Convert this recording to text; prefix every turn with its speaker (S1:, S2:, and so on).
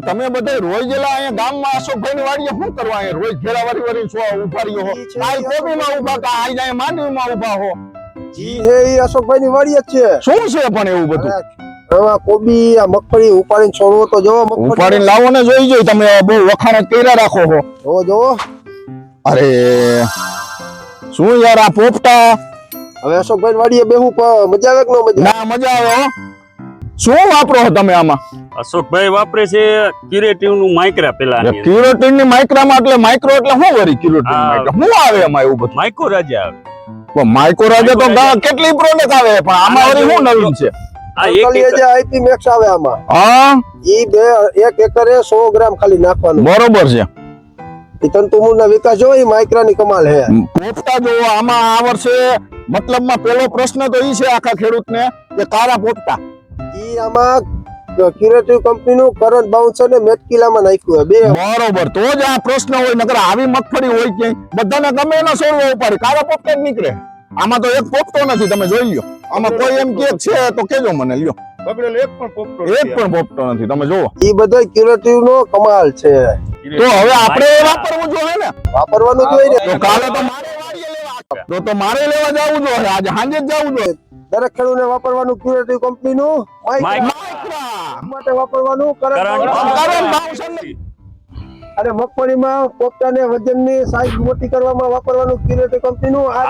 S1: તમે બધા રોજ જેલા અહીંયા ગામમાં અશોકભાઈ ની વાડીએ શું કરવા અહીંયા રોજ ઘેરા વારી વારી છો ઊભા રહ્યો હો?
S2: છે,
S1: કાલ
S2: ઈ
S1: કોબીમાં ઊભા કા આઈ જાય માંડવીમાં ઊભા હો?
S2: જી. હે ઈ અશોકભાઈ ની વાડી જ છે.
S1: શું છે પણ એવું બધું?
S2: આમાં કોબી આ મગફળી ઉપાડીને છોડવો તો જોવો
S1: ઉપાડીને લાવો ને જોઈ જોઈ તમે બહુ વખાણ કર્યા રાખો
S2: જોવો જોવો.
S1: અરે શું યાર આ પોપટા?
S2: હવે અશોકભાઈ વાડીએ બેહું મજા આવે કે ન મજા?
S1: ના મજા આવે શું વાપરો તમે આમાં?
S3: અશોકભાઈ વાપરે છે ક્યુરેટિવનું માઇક્રા પેલા
S1: ક્યુરેટિવની માઇક્રામાં એટલે માઇક્રો એટલે શું વરી ક્યુરેટિવ શું આવે એમાં એવું બધું?
S3: માઇક્રો રાજા આવે.
S1: માઇક્રો રાજા તો કેટલી પ્રોડક્ટ આવે? પણ આમાં વરી શું નવીન છે?
S3: આ એક
S2: આઈપી મેક્સ આવે આમાં.
S1: હા?
S2: ઈ બે એક એકરે સો ગ્રામ ખાલી નાખવાનું.
S1: બરોબર છે.
S2: તંતુમૂળ ના વિકાસ જો એ માઇક્રા ની કમાલ હે.
S1: પોપટા જો આમાં આ વર્ષે મતલબમાં પેલો પ્રશ્ન તો ઈ છે આખા ખેડૂતને કે કારા પોપટા?
S2: ઈ આમાં ક્યુરેટિવ કંપની નું કરંટ બાઉન્સર ને મેટકીલામાં નાખ્યું બે
S1: બરોબર તો જ આ પ્રશ્ન હોય નકર આવી મગફળી હોય કે બધાને ગમે એનો છોડવા ઉપાડે કારા પોપટ જ નીકળે. આમાં તો એક પોપટો નથી તમે જોઈ લો આમાં કોઈ એમ કે છે તો કેજો મને લ્યો. એક પણ પોપટો નથી તમે જોવો
S2: એ બધો ક્યુરેટિવ નો કમાલ છે.
S1: તો હવે આપણે એ વાપરવું જોઈએ ને?
S2: વાપરવાનું જોઈએ ને.
S1: તો કાલે તો મારે તો તો મારે લેવા જવું જોઈએ આજે સાંજે જ જવું જોઈએ
S2: દરેક ખેડૂતને વાપરવાનું ક્યુરેટિવ કંપની નું.
S3: માઇક્રા.
S2: માટે વાપરવાનું કરંટ અને મગફળીમાં પોપટા ને વજનની સાઈઝ મોટી કરવામાં વાપરવાનું કિરેટી કંપની નું આ.